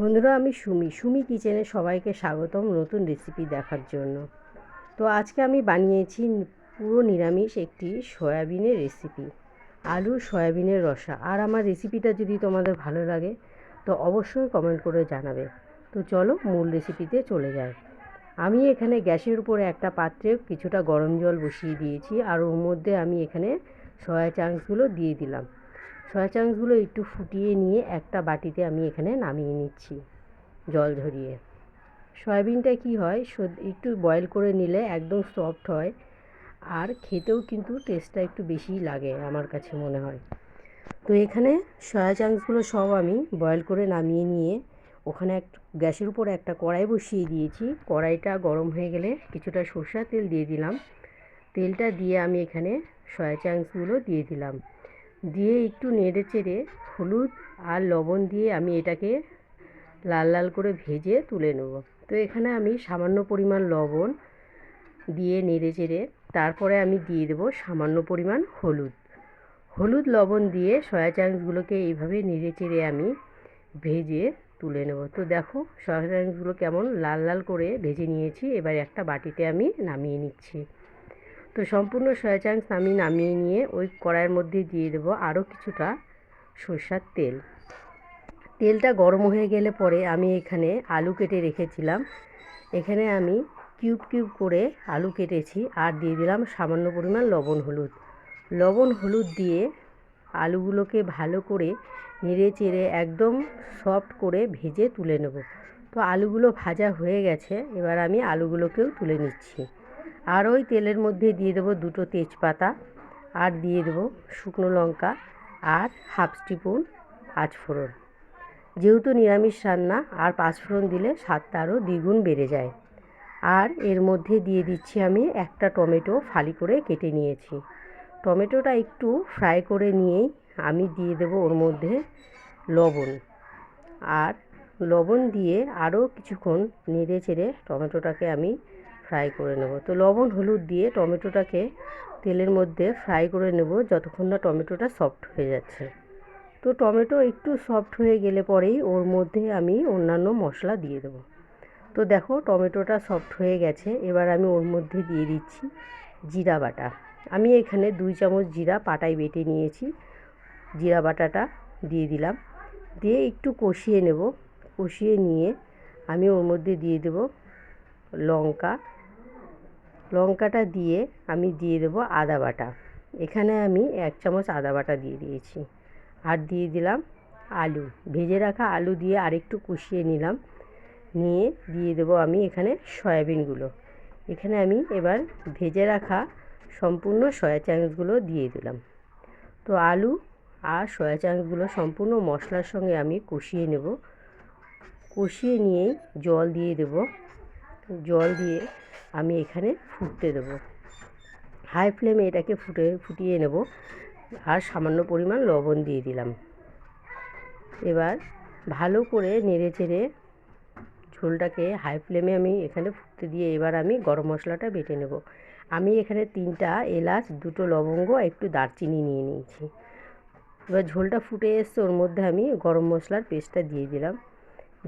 বন্ধুরা, আমি সুমি। সুমি কিচেনে সবাইকে স্বাগতম নতুন রেসিপি দেখার জন্য। তো আজকে আমি বানিয়েছি পুরো নিরামিষ একটি সয়াবিনের রেসিপি আলু সয়াবিনের রসা। আর আমার রেসিপিটা যদি তোমাদের ভালো লাগে, তো অবশ্যই কমেন্ট করে জানাবে। তো চলো মূল রেসিপিতে চলে যায় আমি এখানে গ্যাসের উপরে একটা পাত্রে কিছুটা গরম জল বসিয়ে দিয়েছি, আর ওর মধ্যে আমি এখানে সয়া চাংসগুলো দিয়ে দিলাম। সয়া চাংসগুলো একটু ফুটিয়ে নিয়ে একটা বাটিতে আমি এখানে নামিয়ে নিচ্ছি, জল ঝরিয়ে। সয়াবিনটা কি হয় একটু বয়েল করে নিলে একদম সফট হয়, আর খেতেও কিন্তু টেস্টটা একটু বেশিই লাগে আমার কাছে মনে হয়। তো এখানে সয়া চাংসগুলো সব আমি বয়েল করে নামিয়ে নিয়ে ওখানে এক গ্যাসের উপর একটা কড়াই বসিয়ে দিয়েছি। কড়াইটা গরম হয়ে গেলে কিছুটা সর্ষার তেল দিয়ে দিলাম। তেলটা দিয়ে আমি এখানে সয়া চাংসগুলো দিয়ে দিলাম। দিয়ে একটু নেড়ে চেড়ে হলুদ আর লবণ দিয়ে আমি এটাকে লাল লাল করে ভেজে তুলে নেব। তো এখানে আমি সামান্য পরিমাণ লবণ দিয়ে নেড়ে চেড়ে তারপরে আমি দিয়ে দেবো সামান্য পরিমাণ হলুদ। হলুদ, লবণ দিয়ে সয়া চাংসগুলোকে এইভাবে নেড়ে চেড়ে আমি ভেজে তুলে নেব। তো দেখো সয়া চাংসগুলো কেমন লাল লাল করে ভেজে নিয়েছি, এবার একটা বাটিতে আমি নামিয়ে নিচ্ছি। তো সম্পূর্ণ সয়া চাংস আমি নামিয়ে নিয়ে ওই কড়াইয়ের মধ্যে দিয়ে দেবো আরও কিছুটা সর্ষার তেল। তেলটা গরম হয়ে গেলে পরে আমি এখানে আলু কেটে রেখেছিলাম। এখানে আমি কিউব কিউব করে আলু কেটেছি আর দিয়ে দিলাম সামান্য পরিমাণ লবণ, হলুদ। লবণ, হলুদ দিয়ে আলুগুলোকে ভালো করে নেড়ে চেড়ে একদম সফট করে ভেজে তুলে নেব। তো আলুগুলো ভাজা হয়ে গেছে, এবার আমি আলুগুলোকেও তুলে নিচ্ছি। আর ওই তেলের মধ্যে দিয়ে দেবো দুটো তেজপাতা আর দিয়ে দেবো শুকনো লঙ্কা আর হাফ স্পুন পাঁচফোড়ন। যেহেতু নিরামিষ রান্না, আর পাঁচফোড়ন দিলে স্বাদটা আরও দ্বিগুণ বেড়ে যায়। আর এর মধ্যে দিয়ে দিচ্ছি আমি একটা টমেটো ফালি করে কেটে নিয়েছি। টমেটোটা একটু ফ্রাই করে নিয়েই আমি দিয়ে দেবো ওর মধ্যে লবণ। আর লবণ দিয়ে আরও কিছুক্ষণ নেড়ে চেড়ে টমেটোটাকে আমি ফ্রাই করে নেব। তো লবণ, হলুদ দিয়ে টমেটোটাকে তেলের মধ্যে ফ্রাই করে নেব যতক্ষণ না টমেটোটা সফট হয়ে যাচ্ছে। তো টমেটো একটু সফট হয়ে গেলে পরেই ওর মধ্যে আমি অন্যান্য মশলা দিয়ে দেবো। তো দেখো টমেটোটা সফট হয়ে গেছে, এবার আমি ওর মধ্যে দিয়ে দিচ্ছি জিরা বাটা। আমি এখানে দুই চামচ জিরা পাটায় বেটে নিয়েছি, জিরা বাটাটা দিয়ে দিলাম। দিয়ে একটু কষিয়ে নেব, কষিয়ে নিয়ে আমি ওর মধ্যে দিয়ে দেব লঙ্কা লঙ্কাটা দিয়ে আমি দিয়ে দেবো আদা বাটা। এখানে আমি এক চামচ আদা বাটা দিয়ে দিয়েছি। আর দিয়ে দিলাম আলু। ভেজে রাখা আলু দিয়ে আরেকটু কষিয়ে নিলাম। নিয়ে দিয়ে দেবো আমি এখানে সয়াবিনগুলো। এখানে আমি এবার ভেজে রাখা সম্পূর্ণ সয়া চাংসগুলো দিয়ে দিলাম। তো আলু আর সয়া চাংসগুলো সম্পূর্ণ মশলার সঙ্গে আমি কষিয়ে নেব। কষিয়ে নিয়েই জল দিয়ে দেব। জল দিয়ে আমি এখানে ফুটতে দেবো। হাই ফ্লেমে এটাকে ফুটে, ফুটিয়ে নেব আর সামান্য পরিমাণ লবণ দিয়ে দিলাম। এবার ভালো করে নেড়ে চেড়ে ঝোলটাকে হাই ফ্লেমে আমি এখানে ফুটতে দিয়ে এবার আমি গরম মশলাটা বেটে নেব। আমি এখানে তিনটা এলাচ, দুটো লবঙ্গ, একটু দারচিনি নিয়ে নিয়েছি। এবার ঝোলটা ফুটে এসছে, ওর মধ্যে আমি গরম মশলার পেস্টটা দিয়ে দিলাম।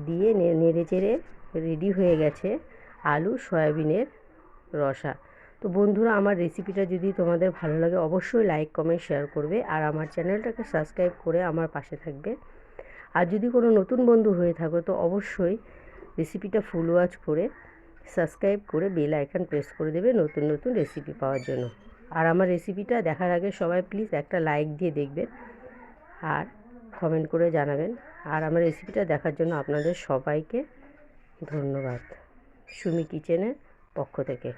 দিয়ে নেড়ে চেড়ে রেডি হয়ে গেছে। আলু, সয়াবিনের রসা। তো বন্ধুরা, আমার রেসিপিটা যদি তোমাদের ভালো লাগে, অবশ্যই লাইক কমেন্ট শেয়ার করবে আর আমার চ্যানেলটাকে সাবস্ক্রাইব করে আমার পাশে থাকবে। আর যদি কোনো নতুন বন্ধু হয়ে থাকো, তো অবশ্যই রেসিপিটা ফুল ওয়াচ করে সাবস্ক্রাইব করে বেল আইকন প্রেস করে দেবে নতুন নতুন রেসিপি পাওয়ার জন্য। আর আমার রেসিপিটা দেখার আগে সবাই প্লিজ একটা লাইক দিয়ে দেখবেন আর কমেন্ট করে জানাবেন। আর আমার রেসিপিটা দেখার জন্য আপনাদের সবাইকে ধন্যবাদ। সুমি কিচেনের পক্ষ থেকে।